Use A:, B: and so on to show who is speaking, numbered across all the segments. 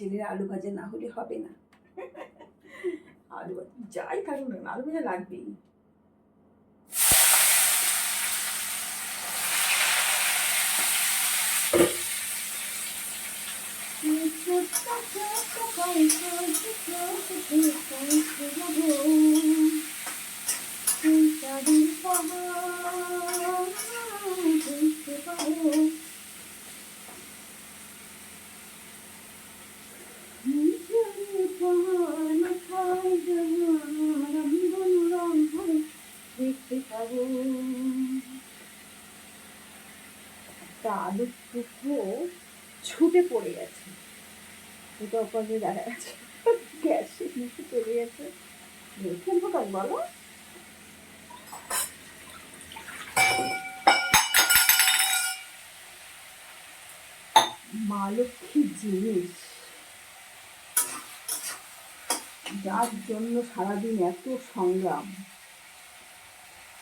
A: ছেলের আলু ভাজা না হলে হবে না। আলু যাই না আলু ভাজা লাগবেই। একটা আলুর টুকরো ছুটে পড়ে গেছে। দুটো অপারে দেখা গেছে গ্যাসে নিচে চলে গেছে। ফেলব কাজ বলো। মা লক্ষ্মী জিনিস। যার জন্য সারাদিন এত সংগ্রাম,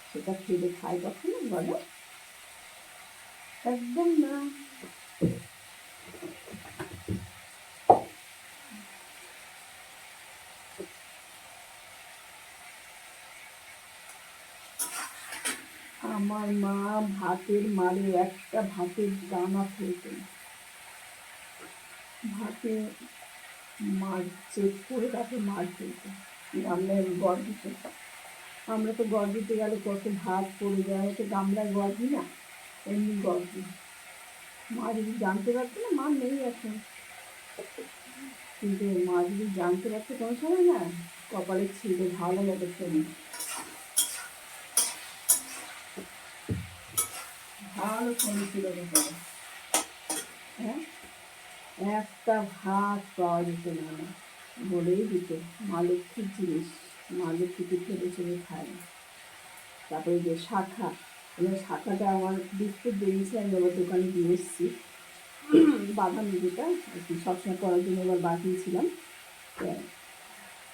A: সেটা ফেলে খায় কখনো, বলো। একদম না। আমার মা ভাতের মারে একটা ভাতের দানা ফেলতেন। ভাতে মার চেক করে তারপর মার ফেলতেন। গামলায় গড় দিতে আমরা তো গড় দিতে গেলে কত ভাত পড়ে যায়, তো গামলায় দিই না? এমনি দিই মা যদি জানতে পারতো না, মা নেই এখন। কিন্তু মা যদি জানতে পারতো, কোনো সময় না, কপালে ছিল ভালো লাগে শরীর ভালো শরীর ছিল কপালে। হ্যাঁ? একটা ভাত পাওয়া যেত না বলেই দিত, মা লক্ষ্মীর জিনিস, মা লক্ষ্মীকে ফেলে চলে খায়। না তারপরে যে শাখা এবার শাখাটা আমার বিস্কুট বেরিয়েছে আমি আবার দোকানে দিয়ে এসেছি। বাদাম যেটা আর কি, সবসময় করার জন্য এবার বাঁচিয়েছিলাম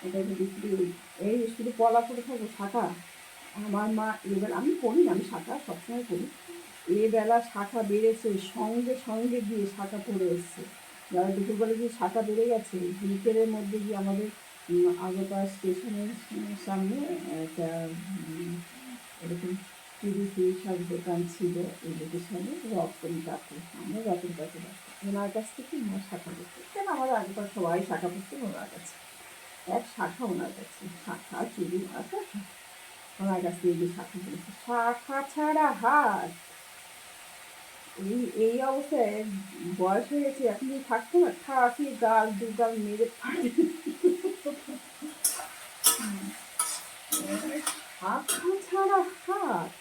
A: এটা বিস্কুট। এই শুধু পলা করে থাকব শাখা? আমার মা এবার, আমি না, আমি শাখা সবসময় করি। এবেলা শাখা বেড়েছে, সঙ্গে সঙ্গে গিয়ে শাখা পড়ে এসছে। যারা দুপুরবেলা গিয়ে শাখা বেড়ে গেছে, বিকেলের মধ্যে গিয়ে আমাদের আগরপাড়া স্টেশনের সামনে একটা এরকম তিরিশ সব দোকান ছিল এই লোকেশনে রতন কাকু আমরা রতন কাকু। ওনার কাছ থেকে মা শাখা করতো কেন আমাদের আগেকার সবাই শাখা করতো ওনার কাছে? এক শাখা ওনার কাছে, শাখা, চুরি মাথা ওনার কাছ থেকে যে শাখা করেছে শাখা ছাড়া হাত। এই এই অবস্থায় বয়স হয়ে গেছে, এখন যদি থাকতো না ঠাকি গাল, দু গাল মেরে শাখা ছাড়া হাত।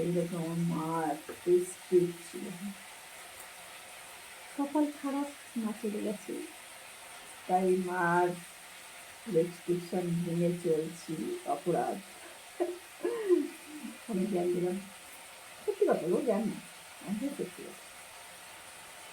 A: এইরকম আমার মা এত স্পিড ছিল। কপাল খারাপ মা চলে গেছে। তাই মার রেস্ট্রিকশন ভেঙে চলছি অপরাধ। আমি জ্ঞান দিলাম সত্যি কথা বলো জ্ঞান না আমি সত্যি